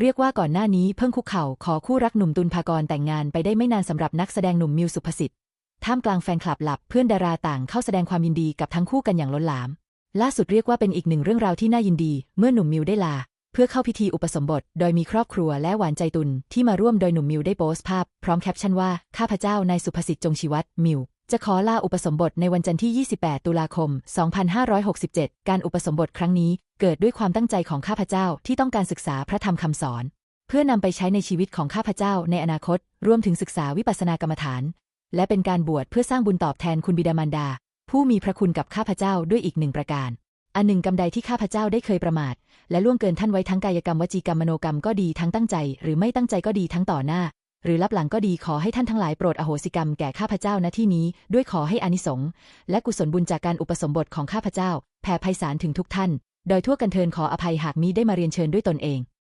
เรียกว่าก่อนหน้านี้เพิ่งคุกเข่าขอคู่รักหนุ่มตุลภากรแต่งงานไปได้ไม่นานสำหรับนักแสดงหนุ่มมิวสุภสิทธิ์ท่ามกลางแฟนคลับหลับเพื่อนดาราต่างเข้าแสดงความยินดีกับทั้งคู่กันอย่างล้นหลาม ล่าสุดเรียกว่าเป็นอีกหนึ่งเรื่องราวที่น่ายินดี เมื่อหนุ่มมิวได้ลา เพื่อเข้าพิธีอุปสมบท โดยมีครอบครัวและหวานใจตุลที่มาร่วมโดยหนุ่มมิวได้โพสต์ภาพ พร้อมแคปชั่นว่าข้าพเจ้านายสุภสิทธิ์จงชีวัตรมิวจะขอลาอุปสมบทในวันจันทร์ที่ 28 ตุลาคม 2567 การอุปสมบทครั้งนี้ เกิดด้วยความตั้งใจของข้าพเจ้าที่ต้องการศึกษาพระธรรมคำสอน เพื่อนำไปใช้ในชีวิตของข้าพเจ้าในอนาคต รวมถึงศึกษาวิปัสสนากรรมฐาน และเป็นการบวชเพื่อสร้างบุญตอบแทนคุณบิดามารดา ผู้มีพระคุณกับข้าพเจ้าด้วยอีกหนึ่งประการ อันหนึ่งกำใดที่ข้าพเจ้าได้เคยประมาท และล่วงเกินท่านไว้ทั้งกายกรรมวจีกรรมมโนกรรมก็ดีทั้งตั้งใจ หรือไม่ตั้งใจก็ดีทั้งต่อหน้า หรือรับหลังก็ดีขอให้ท่านทั้งหลายโปรดอโหสิกรรมแก่ข้าพเจ้าณที่นี้ ด้วยขอให้อานิสงส์และกุศลบุญจากการอุปสมบทของข้าพเจ้าแผ่ไพศาลถึงทุกท่าน โดยทั่วกันเทินขออภัยหากมิได้มาเรียนเชิญด้วยตนเอง